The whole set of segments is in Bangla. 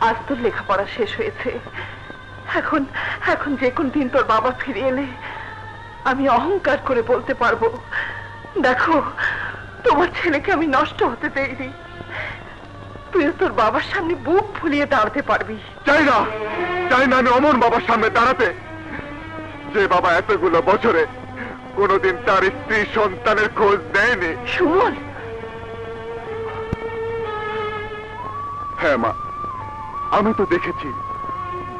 আজ তোর লেখাপড়া শেষ হয়েছে। এখন এখন যে কোন দিন তোর বাবা ফিরে এলে আমি অহংকার করে বলতে পারব। দেখো তোমার ছেলেকে আমি নষ্ট হতে দেইনি। তুইও তোর বাবার সামনে বুক ফুলিয়ে দাঁড়াতে পারবি। চাই না চাই না আমি অমন বাবার সামনে দাঁড়াতে। যে বাবা এতগুলো বছরে কোনোদিন তার স্ত্রী সন্তানের খোঁজ নেয়নি। সুমন! হ্যাঁ মা। আমি তো দেখেছি।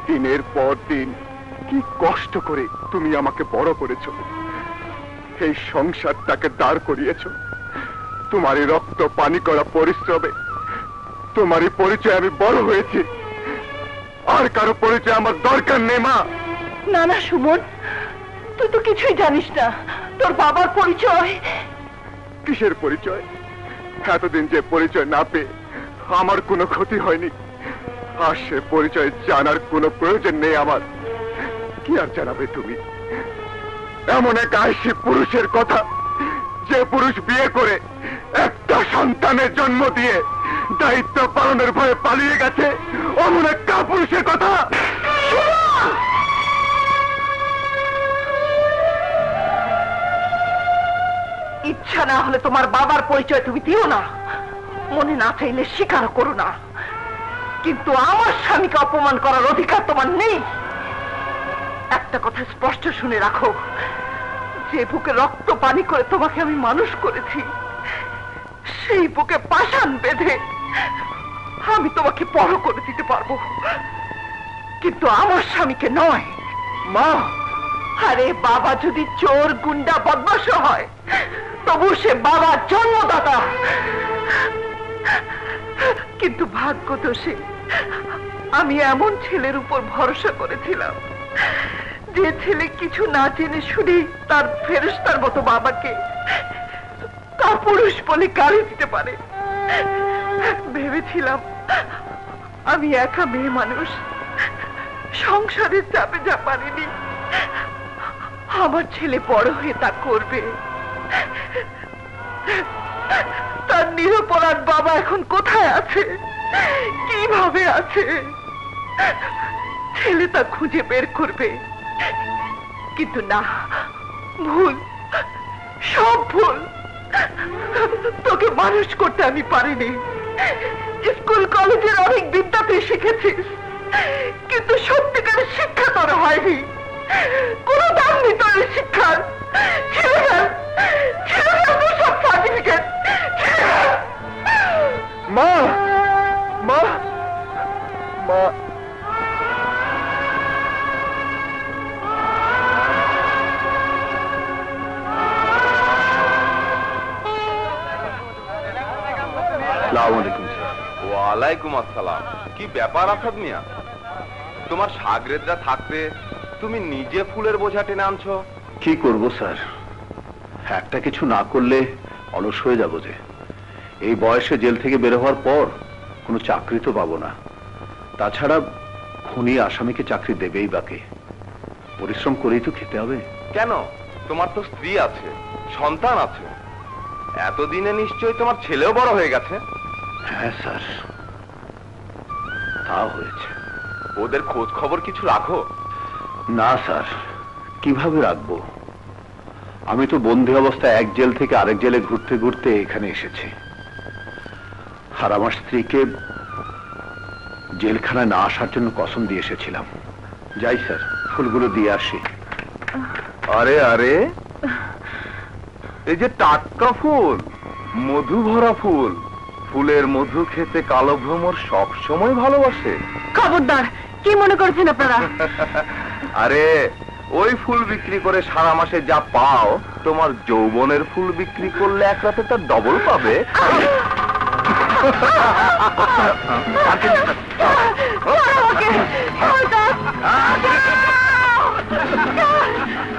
দিনের পর দিন কি কষ্ট করে তুমি আমাকে বড় করেছ। এই সংসারটাকে দাঁড় করিয়েছ। তোমারই রক্ত পানি করা পরিশ্রমে তোমারই পরিচয় আমি বড় হয়েছি। আর কারও পরিচয় আমার দরকার নেই মা। না না সুমন তুই তো কিছুই জানিস না। তোর বাবার পরিচয়। কিসের পরিচয়? এতদিন যে পরিচয় না পেয়ে আমার কোনো ক্ষতি হয়নি। আর সে পরিচয় জানার কোনো প্রয়োজন নেই আমার। কি আর জানাবে তুমি? এমন এক আয়সী পুরুষের কথা, যে পুরুষ বিয়ে করে একটা সন্তানের জন্ম দিয়ে দায়িত্ব পালনের ভয়ে পালিয়ে গেছে, অমন এক পুরুষের কথা। ইচ্ছা না হলে তোমার বাবার পরিচয় তুমি দিও না। মনে না চাইলে স্বীকার করো না। কিন্তু আমার স্বামীকে অপমান করার অধিকার তোমার নেই। একটা কথা স্পষ্ট শুনে রাখো। যে বুকে রক্ত পানি করে তোমাকে আমি মানুষ করেছি, সেই বুকে পাষাণ বেঁধে আমি তোমাকে বড় করে দিতে পারব। কিন্তু আমার স্বামীকে নয়। মা, আরে বাবা যদি চোর, গুন্ডা বদমাস হয়, তবু সে বাবা জন্মদাতা ভাগ্য দোষে। আমি এমন ছেলের উপর ভরসা করেছিলাম। যে ছেলে কিছু না জেনে শুনে তার ফেরস্তার মতো বাবাকে তার পুরুষ বলে গালি দিতে পারে। ভেবেছিলাম আমি একা মেয়ে মানুষ। সংসারের চাপে যা পারিনি, আমার ছেলে বড় হয়ে তা করবে। তার নিরপরাধ বাবা এখন কোথায় আছে? কীভাবে আছে? ছেলে তা খুঁজে বের করবে। কিন্তু না, ভুল, সব ভুল। তোকে মানুষ করতে আমি পারিনি। স্কুল, কলেজের অনেক আসসালামু আলাইকুম স্যার। ওয়ালাইকুম আসসালাম। কি ব্যাপার আসাদ মিয়া? তোমার সাগরেদরা থাকতে তুমি নিজে ফুলের বোঝা টেনে আনছো? কি করব স্যার? একটা কিছু না করলে অলস হয়ে যাব যে। এই বয়সে জেল থেকে বের হওয়ার পর কোনো চাকরি তো পাবো না। তাছাড়া খুনি আসামিকে চাকরি দেবেই বাকি। পরিশ্রম করেই তো খেতে হবে। কেন? তোমার তো স্ত্রী আছে সন্তান আছে। এতদিনে নিশ্চয়ই তোমার ছেলেও বড় হয়ে গেছে। হ্যাঁ স্যার। তা হয়েছে। ওদের খোঁজ খবর কিছু রাখো? না স্যার। কীভাবে রাখব? আমি তো বন্দি অবস্থায় এক জেল থেকে আরেক জেলে ঘুরতে ঘুরতে এখানে এসেছি। আর আমার স্ত্রীকে জেলখানায় না আসার জন্য কসম দিয়ে এসেছিলাম। যাই স্যার ফুলগুলো দিয়ে আসি। আরে আরে। এই যে টাটকা ফুল মধু ভরা ফুল। ফুলের মধু খেতে কালো ভ্রমর সব সময় ভালোবাসে। খবরদার কি মনে করছেন আপনারা? আরে ওই ফুল বিক্রি করে সারা মাসে যা পাও তোমার যৌবনের ফুল বিক্রি করলে এক রাতে তার ডবল পাবে।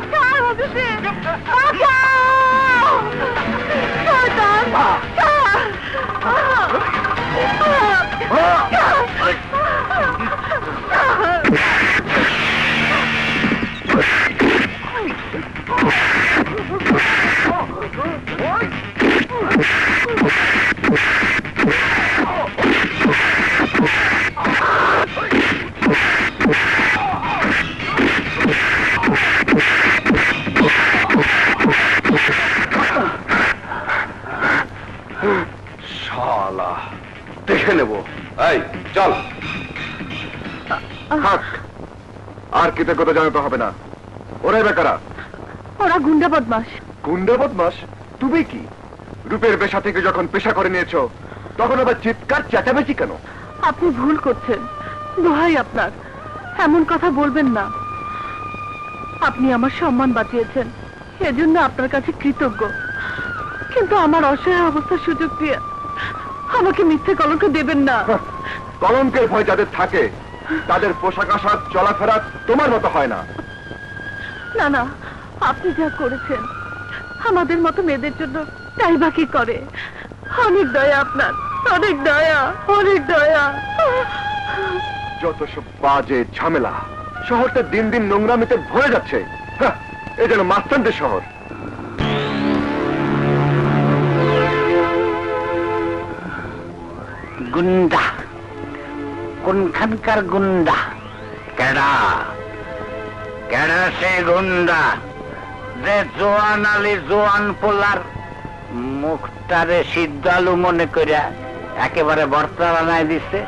চল। থাক। আর কৃতজ্ঞতা জানাতে হবে না। ওরাই বেকারা। ওরা গুন্ডা বদমাস গুন্ডা বদমাস তুমি কি? রূপের পেশা থেকে যখন পেশা করে নিয়েছো তখন আবার চিৎকার চেঁচামেচি কেন? আপনি ভুল করছেন। দোহাই আপনার। এমন কথা বলবেন না। আপনি আমার সম্মান বাঁচিয়েছেন। এজন্য আপনার কাছে কৃতজ্ঞ। কিন্তু আমার অসহায় অবস্থার সুযোগ দিয়ে আমাকে মিথ্যে কলঙ্ক দেবেন না। হাহ, কলঙ্কের ভয় যাদের থাকে তাদের পোশাক আশাক চলাফেরা তোমার মতো হয় না। না না আপনি যা করেছেন আমাদের মতো মেয়েদের জন্য তাই বা কি করে? অনেক দয়া আপনার অনেক দয়া অনেক দয়া। যত সব বাজে ঝামেলা শহরটা দিন দিন নোংরামিতে ভরে যাচ্ছে। হাহ, এ যেন মাস্তানদের শহর। গুন্ডা। কোনখানকার গুন্ডা? কেডা? কেডা সে গুন্ডা? যে জোয়ান আলী জোয়ান পোলার মুখটারে সিদ্ধালু মনে করিয়া একেবারে বর্তা বানায় দিছে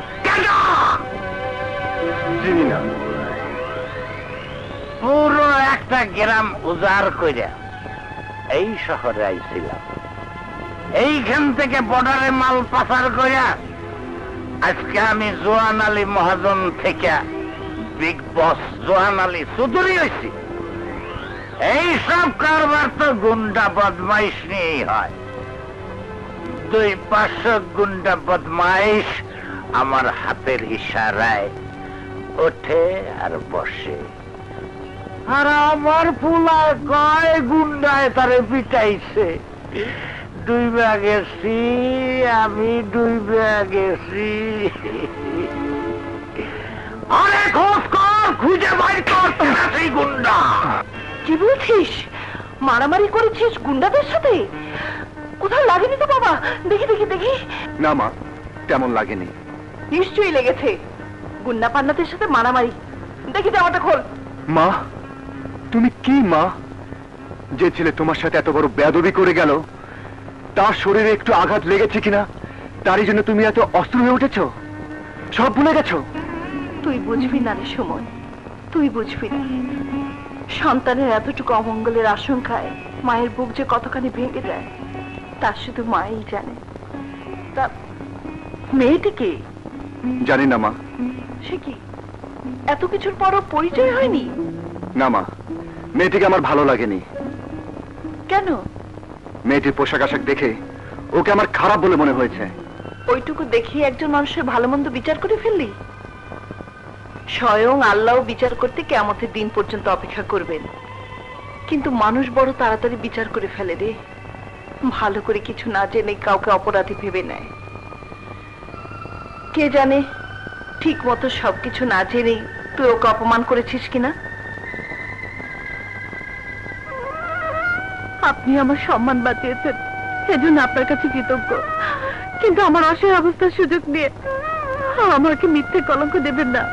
পুরো একটা গ্রাম উজাড় কইরা এই শহরে আইছিলাম। এইখান থেকে বর্ডারে মাল পাচার কইরা আজকে আমি জোয়ান আলী মহাজন থেকে বিগ বস জোয়ান আলী চৌধুরী হয়েছি এই সব কারবার তো গুন্ডা বদমাইশ নিয়েই হয়। দুই পাঁচশো গুন্ডা বদমাইশ আমার হাতের ইশারায় ওঠে আর বসে। আর আমার ফুলা কয় গুন্ডায় তারে পিটাইছে। ডুইবা গেছি আমি ডুইবা গেছি আরে খোঁজ কর খুঁজে বাইর কর তোরা সেই গুন্ডা। কি বলছিস? মারামারি করেছিস গুন্ডাদের সাথে? কোথাও লাগেনি তো বাবা? দেখি দেখি দেখি। না মা তেমন লাগেনি। নিশ্চয়ই লেগেছে। গুন্ডা পান্নাদের সাথে মারামারি। দেখি জামাটা খোল। মা তুমি কি মা? যে ছেলে তোমার সাথে এত বড় বেদবি করে গেল তার শরীরে একটু আঘাত লেগেছে কিনা? তারই জন্য তুমি এত অস্ত্র হয়ে উঠেছ? সব ভুলে গেছো? তুই বুঝবি না রে সময় তুই বুঝবি না। সন্তানের এতটুকু অমঙ্গলের আশঙ্কায় মায়ের বুক যে কতখানি ভেঙে যায় তা শুধু মাই জানে। তা মেয়েটিকে জানি না মা। সে কি? এত কিছুর পরও পরিচয় হয়নি? না মা। মেয়েটিকে আমার ভালো লাগেনি। কেন? মেয়েটির পোশাক আশাক দেখে ওকে আমার খারাপ বলে মনে হয়েছে। ওইটুকু দেখিয়ে একজন মানুষের ভালো মন্দ বিচার করে ফেললি? স্বয়ং আল্লাহ বিচার করতে কেমতের দিন পর্যন্ত অপেক্ষা করবেন। কিন্তু মানুষ বড় তাড়াতাড়ি বিচার করে ফেলে রে। ভালো করে কিছু না জেনে কাউকে অপরাধী ভেবে নেয়। কে জানে ঠিক মতো সবকিছু না জেনেই তুই ওকে অপমান করেছিস কিনা? আপনি আমার সম্মান বাঁচিয়েছেন, সেজন্য আপনার কাছে কৃতজ্ঞ। কিন্তু আমার অসহায় অবস্থার সুযোগ নিয়ে আমাকে মিথ্যে কলঙ্ক দেবেন না।